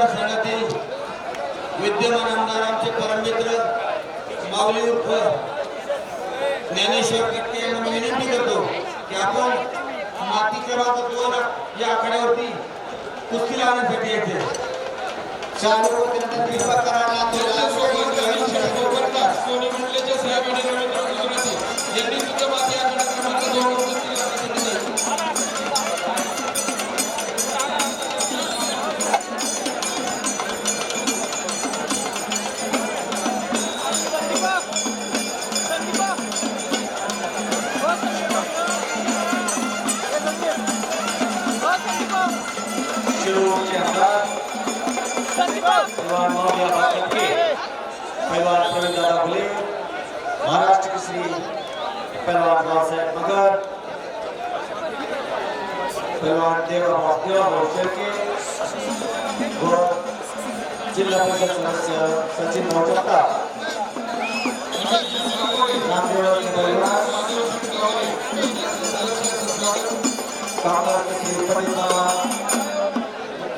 संघातील विद्यमान आमदार आमचे परममित्र माऊली उर्फ ज्ञानेश्वर कटके यांना मी विनंती करतो की आपण माती क्रमांक दोन या आकड्यावरती कुस्ती लावण्यासाठी येते चालू होते दीपक कराडला महाराष्ट्र केसरी पैलवान रावसाहेब मगर पैलवान देवराव देवराव शेळके व जिल्हा परिषद सदस्य सचिन भाऊ जगताप नांदेडचे पैलवान कामगार केसरी पंडित बाबा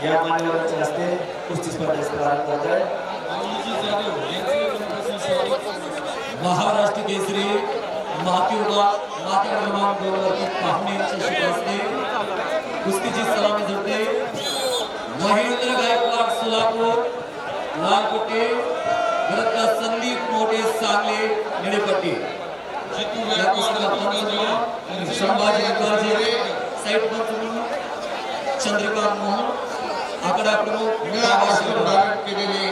या मान्यवरांच्या हस्ते कुस्ती स्पर्धेस प्रारंभ होत आहे महाराष्ट्र केसरी मातीउडा माती क्रमांक दोन वरती हस्ते कुस्तीची सलामी झडते महेंद्र गायकवाड सोलापूर लालकोटे विरुद्ध संदीप मोठे सांगली पंच संभाजी निकालजे साईड म्हणून चंद्रकांत मोहन आकडा प्रमुख. केलेले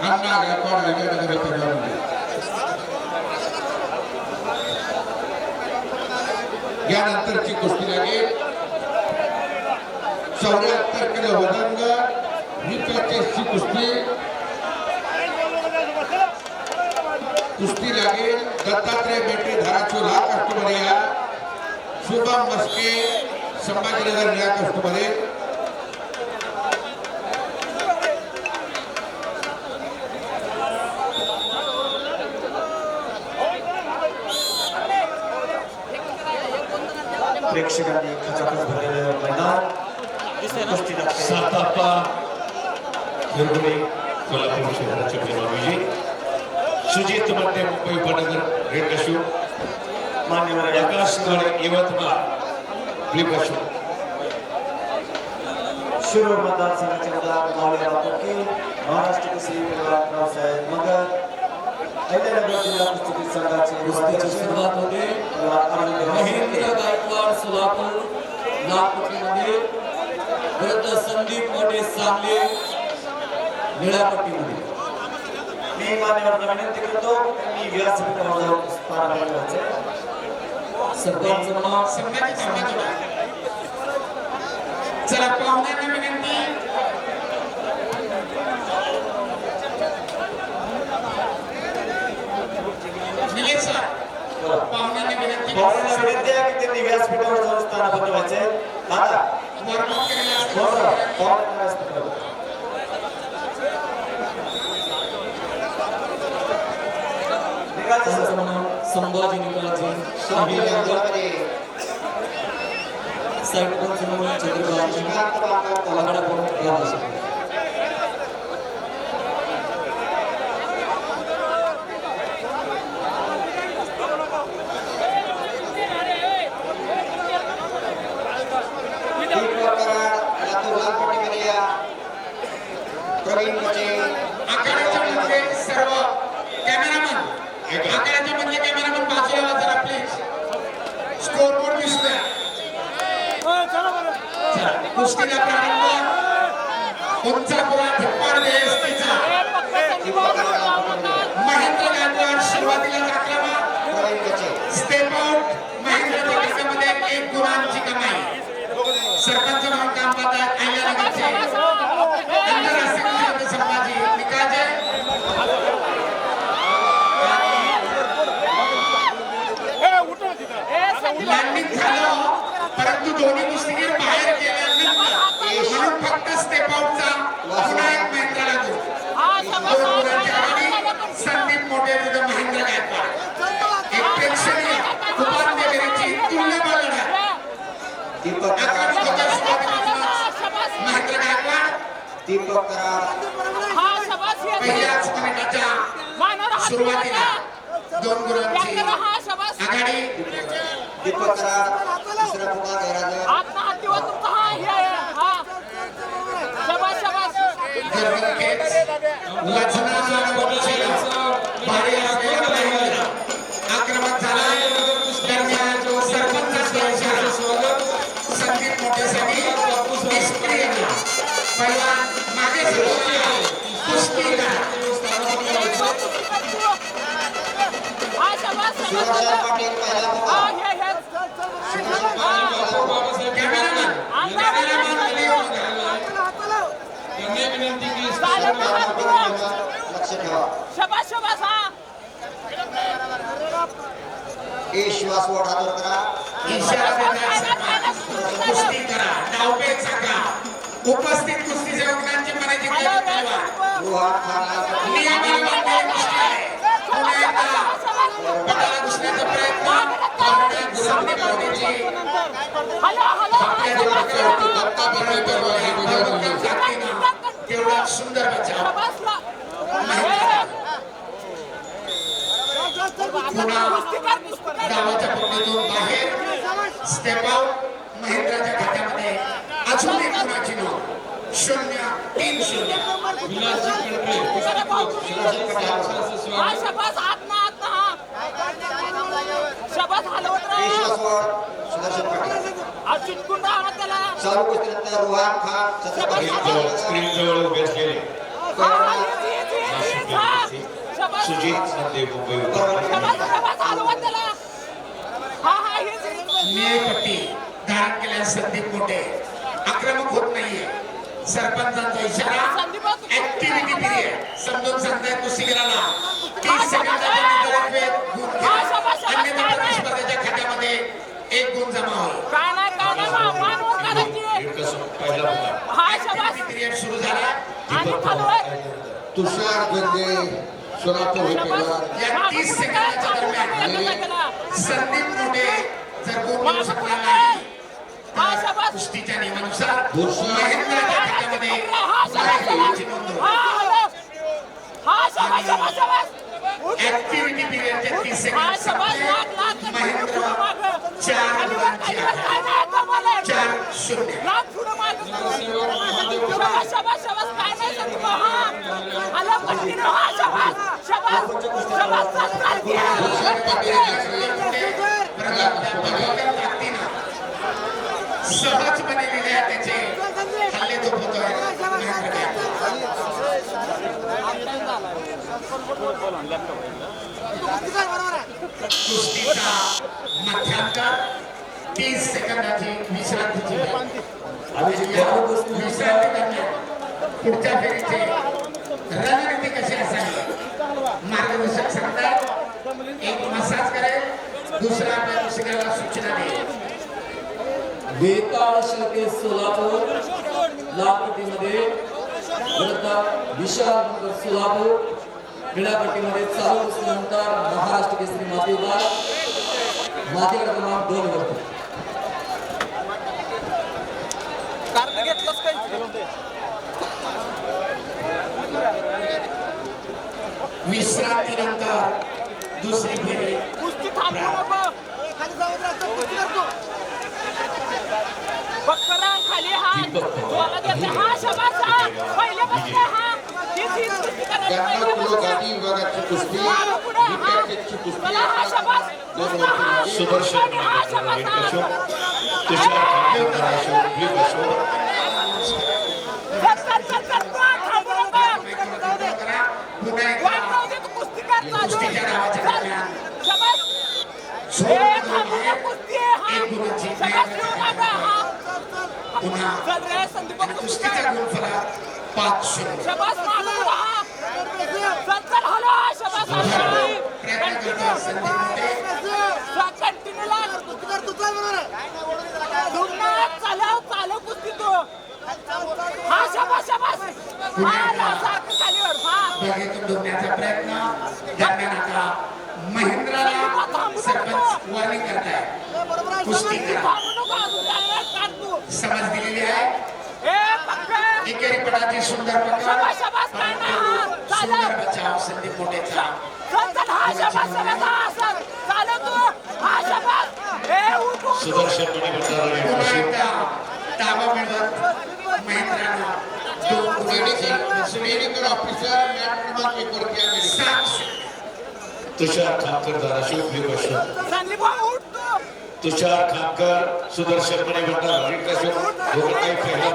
अण्णा गायकवाड नगर परिवारामध्ये यानंतरची कुस्ती लागेल चौऱ्याहत्तर किलो वजनग विकटेची कुस्ती. कुस्ती लागेल. दत्तात्रय बेटे धाराशिव ला कष्टमध्ये या. शुभम मस्के संभाजीनगर या कष्टमध्ये ಪ್ರೇಕ್ಷಕರಲ್ಲಿ ಖಚಕಚ ಬರೆಯಲಿರುವ ಮೈದಾನ ಉಪಸ್ಥಿತ ಸತಪ ನಿರ್ಗುಣಿ ಕೊಲ್ಲಾಪುರ ಶಹರ ಚುಟ್ಟಿರುವ ವಿಜಯ್ ಸುಜಿತ್ ಮತ್ತೆ ಮುಂಬೈ ಉಪನಗರ ರೆಡ್ ಕಶು ಮಾನ್ಯವರ ಆಕಾಶವಾಣಿ ಯವತ್ಮಾಲ ಬ್ಲೂ ಕಶು ಶಿರೋ ಮತದಾನ ಸಂಘಟನೆಯ ಮೌಲ್ಯ ಪಕ್ಕಿ ಮಹಾರಾಷ್ಟ್ರಕ್ಕೆ अहिल्यानगर जिल्हा कुस्ती संघाचे कुस्तीची सुरुवात होते पैलवान अरविंद महेंद्र गायकवाड सोलापूर नागपट्टीमध्ये विरुद्ध संदीप मोठे सांगली निळापट्टीमध्ये मी मान्यवरांना विनंती करतो मी व्यासपीठावर जाऊन स्थान मिळवायचे. सरपंच म्हणून चला पाहुण्यांना विनंती निलेश सर पाहुण्यांना विनंती पाहुण्यांना विनंती आहे की त्यांनी व्यासपीठावर जाऊन स्थानापन्न व्हायचे दादा वॉर्मअप केलेलं असतं. हो सर पाहुण्यांना व्यासपीठावर निघायचं सरपंच कुस्तीला प्रारंभ उंचापुरा थप्पाड देस्तीचा महेंद्र गायकवाड सुरुवातीला आक्रमण स्टेप आउट महेंद्रच्या खात्यामध्ये एक गुणांची कमाई. सरपंच म्हणून काम पाहतात अहिल्यानगरचे आंतरराष्ट्रीय संभाजी लँडिंग झालं. परंतु दोन्ही कुस्तीगीर बाहेर गेल्यानंतर म्हणून फक्त स्टेप आउटचा पुन्हा एक महेंद्र लागू दोन गुणांची आघाडी संदीप मोठे विरुद्ध महेंद्र गायकवाड एक प्रेक्षणीय उपांत्य फेरीची तुल्यबळ लढत दीपक आक्रमक होत्या सुरुवातीपासूनच महेंद्र गायकवाड दीपक सुरुवात करा हा शबास हे पहिल्याच मिनिटाच्या मानव हात सुरुवातीला फिरवला. दोन गुणांची ट्रॅक्टर हा शबास आघाडी दीपक करा तिसरा पुकार गैराजर आत्मा हात दिवा तुमचा हा हे आहे. हा शबास शबास. जर्मनकेच लचनाचा पक्षी भारी असलेला महेंद्र आक्रमक झाला दरम्यान जो सरपंच असल्याच्या संदीप मोठेसाठी निष्क्रिय झाला. पहिला श्वास ओढ हातवर करा इशारा देण्यात सरकार. कुस्ती करा डावपेच करा उपस्थित कुस्ती सेवकांची मनाची घुसण्याचा प्रयत्न तेवढा सुंदर डावाच्या पट्टीतून बाहेर स्टेप आउट महेंद्राच्या खात्यामध्ये अजून एक गुणाची शून्य तीन शून्य. हा चालू कुस्तीनंतर स्क्रीन जवळ उभे असलेले हा सुजित संदीप मुंबई धारण केल्यास संदीप मोठे आक्रमक होत नाहीये. सरपंचांचा इशारा ऍक्टिव्हिटी पिरियड समजून सांगतायत कुस्तीगीराला तीस सेकंदाच्या नंतर एक गुण घ्या. अन्यथा प्रतिस्पर्ध्याच्या खात्यामध्ये एक गुण जमा होईल. काय नाही काय नाही मा- मानवत करायची दीडकसून पहिला पुकार हा शबास ऍक्टिव्हिटी पिरियड सुरू झाला. आणि दीपक हलवत पवार तुषार गंगे सोलापूर हे पैलवान या तीस सेकंदाच्या दरम्यान संदीप मोठे जर गुण मिळू शकला नाही हा शबास कुस्तीच्या नियमानुसार भूषण. महेंद्राच्या खात्यामध्ये गुणाची नोंद होईल. हा हॅलो हा शबास शबास शबास ऍक्टिव्हिटी पिरियडच्या तीस हा सेकंद शबास लाख संपले. लाख महेंद्र माग चार गुणांची काय आघाडी. नाही आता मला चार शून्य सहजपणे लिहिल्या त्याचे. हल्ले तो होतोय कुस्तीचा मध्यांतर तीस सेकंदाची विश्रांतीची विश्रांती दरम्यान पुढच्या फेरीचे रणनीती कशी असावी? मार्गदर्शक सांगतात. एक मसाज करेल. दुसरा आपल्या सूचना देईल. बेताळ शिलके सोलापूर लालपट्टीमध्ये विशाल नगर सोलापूर क्रीडापट्टीमध्ये चालू असल्यानंतर महाराष्ट्र केसरी माती विभाग क्रमांक दोन वरती विश्रांतीनंतर दुसरी फेरी कुस्ती थांबू कुस्ती करतो खाली हात जोरात येते हा शबास हा पहिले बसले हा हीच हीच कुस्ती करायची ब्याण्णव पहिले किलो बसले. गाठी विभागाची कुस्ती मागं पुढं, हा. विट्याची कुस्ती चला, हा शबास. दोन नुसता हा. वरती सुदर्शन हा शबास, रेड हा. कशो तुषार खांडेकर अशोक ब्ल्यू कशो चल, चल, चल, चल, तू हा थांबू नको. करा पुन्हा वाट एकदा राहू दे, तू कुस्ती पुन्हा कुस्तीचा कर. गुणफलक पाच शून्य हा. हा, शबास, हा, शबास. प्रयत्न करतो संदीप मोठे कंटिन्यू लाग दुमनाथ चालव चालव कुस्ती तू हा शाबास शाबास हा ला, सारखं खालीवर हा बघेतून ढोकण्याचा प्रयत्न दरम्यान आता महेंद्राला सरपंच वॉर्निंग करताय. कुस्ती करा. तू. समज दिलेली आहे. ए पक्का एकेरीपणाची सुंदर पकड. सुंदर बचाव संदीप मोठेचा तू. सुदर्शन ताबा मिळवत महेंद्रानं. गुण मेडिकल मेडिकल ऑफिसर मॅट क्रमांक एक वरती तुषार खामकर धाराशिव तू. तुषार खामकर सुदर्शन मणी भंडारा दोघं काही पहिला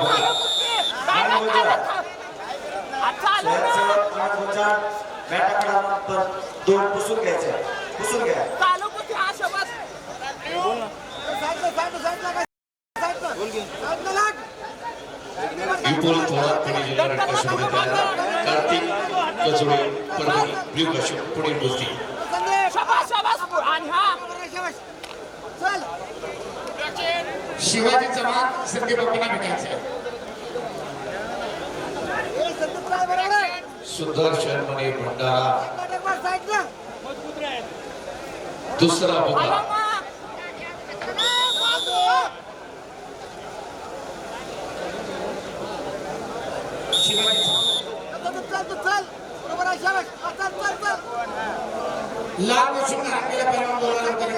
दोन पुसून घ्यायचे. पुसून घ्या. विपुल थोरात पुणे जिल्हा कार्तिक कचुडे परभणी ब्ल्यू काशू पुणे गोष्टी शाबास शाबास आणि हा शिवाजी चव्हाण संदीप बापूंना भेटायचं सुदर्शन मणी भंडारा. दुसरा आलो बघा मग. शिवाजी. लाल बसून रांगेला पहिलवान बोलायला होतं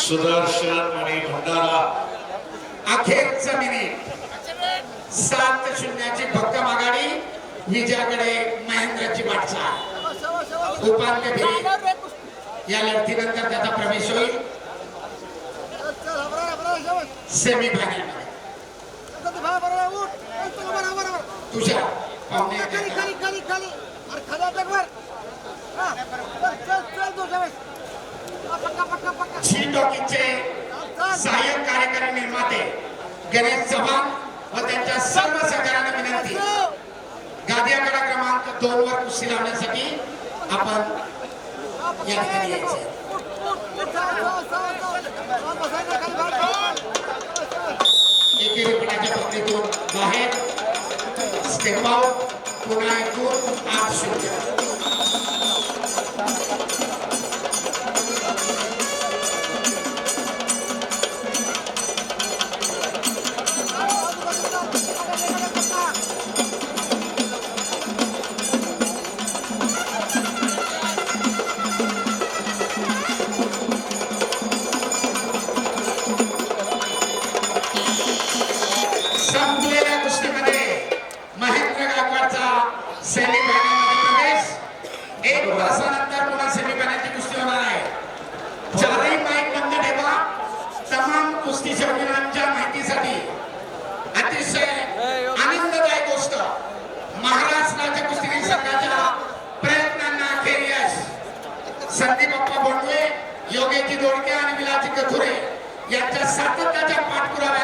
सुदर्शन मणी भंडारा. अखेरचं मिनिट सात शून्याची भक्कम आघाडी विजयाकडे महेंद्रची वाटचाल. उपांत्य फेरी. या लढतीनंतर त्याचा प्रवेश होईल. सेमी फायनल तुझ्या पाहुणे झी टॉकीजचे सहाय्यक कार्यकारी निर्माते गणेश चव्हाण व त्यांच्या सर्व सहकार्यांना विनंती. गादियाकडा क्रमांक दोन वर कुस्ती लावण्यासाठी आपण या ठिकाणी यायचे एकेरीपणाच्या पत्नीतून बाहेर. Step out. पुन्हा एकूण आठ शून्य সাথে কাজে পাঠ করাবে